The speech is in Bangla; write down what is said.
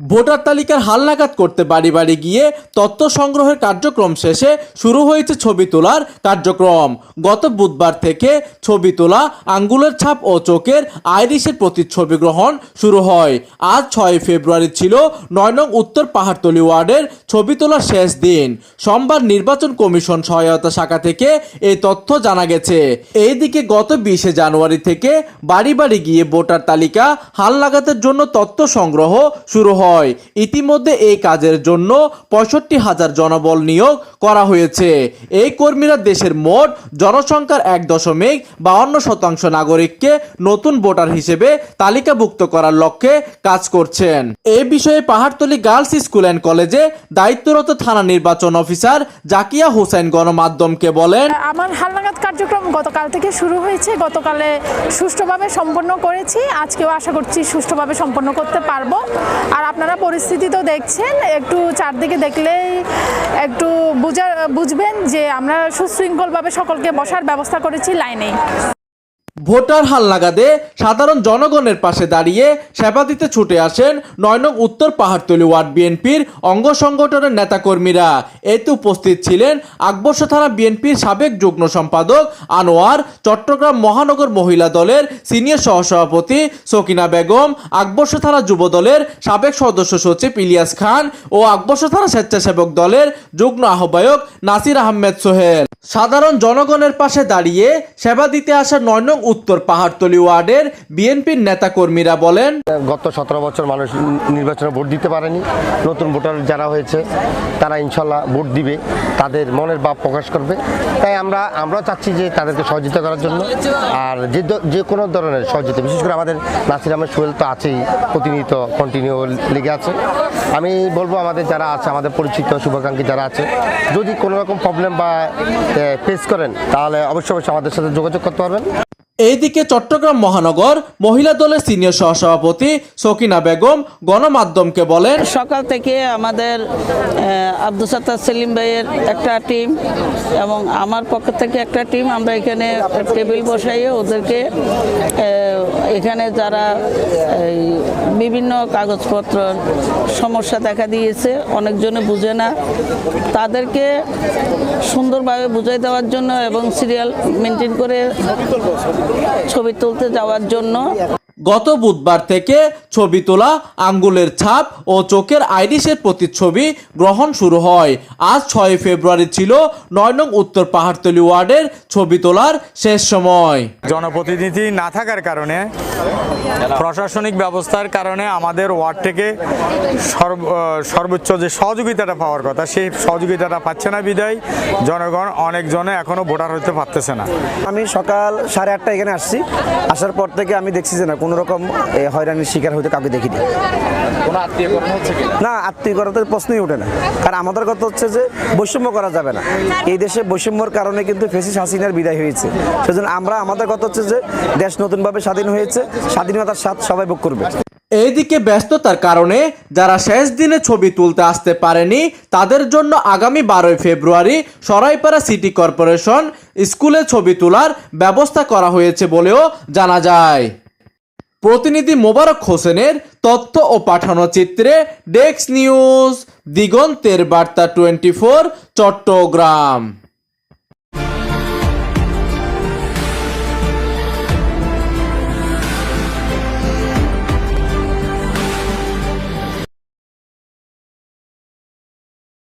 ভোটার তালিকার হালনাগাদ করতে বাড়ি বাড়ি গিয়ে তথ্য সংগ্রহের কার্যক্রম শেষে শুরু হয়েছে ছবি তোলার কার্যক্রম। গত বুধবার থেকে ছবি তোলা, আঙ্গুলের ছাপ ও চোখের আইরিশের প্রতিচ্ছবি গ্রহণ শুরু হয়। আজ ছয় ফেব্রুয়ারি ছিল নয় নং উত্তর পাহাড়তলি ওয়ার্ডের ছবি তোলার শেষ দিন। সোমবার নির্বাচন কমিশন সহায়তা শাখা থেকে এই তথ্য জানা গেছে। এইদিকে গত বিশে জানুয়ারি থেকে বাড়ি বাড়ি গিয়ে ভোটার তালিকা হালনাগাদের জন্য তথ্য সংগ্রহ শুরু হয়। ইতিমধ্যে এই কাজের জন্য পঁয়ষট্টি হাজার জনবল নিয়োগ করা হয়েছে। এই কর্মীরা দেশের মোট জনসংখ্যার এক দশমিক বাউন্ন শতাংশ নাগরিককে নতুন ভোটার হিসেবে তালিকাভুক্ত করার লক্ষ্যে কাজ করছেন। এই বিষয়ে পাহাড়তলী গার্লস স্কুল অ্যান্ড কলেজে দায়িত্বরত থানা নির্বাচন অফিসার জাকিয়া হোসেন গণমাধ্যমকে বলেন, আমার হালনাগাদ কার্যক্রম গতকাল থেকে শুরু হয়েছে। গতকালে সুষ্ঠুভাবে সম্পন্ন করেছি। আজকেও আশা করছি সুষ্ঠুভাবে সম্পন্ন করতে পারব। আর আপনারা পরিস্থিতি তো দেখছেন, একটু চারদিকে দেখলেই একটু বুঝা বুঝবেন যে আমরা সুশৃঙ্খলভাবে সকলকে বসার ব্যবস্থা করেছি লাইনেই। ভোটার হালনাগাদে সাধারণ জনগণের পাশে দাঁড়িয়ে সেবা দিতে ছুটে আসেন নয় নং উত্তর পাহাড়তলী ওয়ার্ড বিএনপির অঙ্গ সংগঠনের নেতাকর্মীরা। এতে উপস্থিত ছিলেন আকবর্ষ থানা বিএনপির সাবেক যুগ্ম সম্পাদক আনোয়ার, চট্টগ্রাম মহানগর মহিলা দলের সিনিয়র সহসভাপতি সকিনা বেগম আকবর্ষ থানা যুব দলের সাবেক সদস্য সচিব ইলিয়াস খান ও আকবর্ষ থানা স্বেচ্ছাসেবক দলের যুগ্ম আহ্বায়ক নাসির আহমেদ সোহেল। সাধারণ জনগণের পাশে দাঁড়িয়ে সেবা দিতে আসা নয় নং উত্তর পাহাড়তলি ওয়ার্ডের বিএনপির নেতাকর্মীরা বলেন, গত সতেরো বছর মানুষ নির্বাচনে ভোট দিতে পারেনি। নতুন ভোটার যারা হয়েছে, তারা ইনশাল্লাহ ভোট দিবে, তাদের মনের ভাব প্রকাশ করবে। তাই আমরা আমরা চাচ্ছি যে তাদেরকে সহযোগিতা করার জন্য। আর যে যে কোনো ধরনের সহযোগিতা, বিশেষ করে আমাদের নাসির আহমেদ সোহেল তো আছেই, প্রতিনিয়ত কন্টিনিউ লেগে আছে। আমি বলব আমাদের যারা আছে, আমাদের পরিচিত, শুভাকাঙ্ক্ষী যারা আছে, যদি কোনো রকম প্রবলেম বা ফেস করেন, তাহলে অবশ্যই অবশ্যই আমাদের সাথে যোগাযোগ করতে পারবেন। এইদিকে চট্টগ্রাম মহানগর মহিলা দলের সিনিয়র সহসভাপতি সকিনা বেগম গণমাধ্যমকে বলেন, সকাল থেকে আমাদের আব্দুল সাত্তার সেলিম ভাইয়ের একটা টিম এবং আমার পক্ষ থেকে একটা টিম। আমরা এখানে টেবিল বসাইয়ে ওদেরকে এখানে যারা বিভিন্ন কাগজপত্র সমস্যা দেখা দিয়েছে, অনেকজনে বুঝে না। তাদেরকে সুন্দরভাবে বুঝাই দেওয়ার জন্য এবং সিরিয়াল মেনটেন করে ছবি তুলতে যাওয়ার জন্য। গত বুধবার থেকে ছবি তোলা আঙ্গুলের ছাপ ও চোখের আইরিশের প্রতিচ্ছবি গ্রহণ শুরু হয়। আজ ছয় ফেব্রুয়ারি ছিল নয় নং উত্তর পাহাড়তলী ওয়ার্ডের ছবি তোলার শেষ সময়। জনপ্রতিনিধি না থাকার কারণে প্রশাসনিক ব্যবস্থার কারণে আমাদের ওয়ার্ড থেকে সর্ব- সর্বোচ্চ যে সহযোগিতাটা পাওয়ার কথা সেই সহযোগিতাটা পাচ্ছে না বিদায়। জনগণ অনেকজনে এখনও ভোটার হতে পারতেছে না। আমি সকাল সাড়ে আটটা এখানে আসছি। আসার পর থেকে আমি দেখছি যে না কোনো রকম এ, হয়রানির শিকার হতে কাউকে দেখিনি। না আত্মীয়করতার প্রশ্নই ওঠে না। কারণ আমাদের কথা হচ্ছে যে বৈষম্য করা যাবে না। এই দেশে বৈষম্যর কারণে কিন্তু ফেসিস হাসিনার বিদায় হয়েছে। সেজন্য আমরা আমাদের কথা হচ্ছে যে দেশ নতুনভাবে স্বাধীন হয়েছে স্বাধীনতার স্বাদ সবাই ভোগ করবে। এইদিকে ব্যস্ততার কারণে যারা শেষ দিনে ছবি তুলতে আসতে পারেনি তাদের জন্য আগামী বারোই ফেব্রুয়ারি সরাইপাড়া সিটি কর্পোরেশন স্কুলে ছবি তোলার ব্যবস্থা করা হয়েছে বলেও জানা যায়। প্রতিনিধি মোবারক হোসেনের তথ্য ও পাঠানো চিত্রে ডেক্স নিউজ দিগন্তের বার্তা টোয়েন্টি চট্টগ্রাম।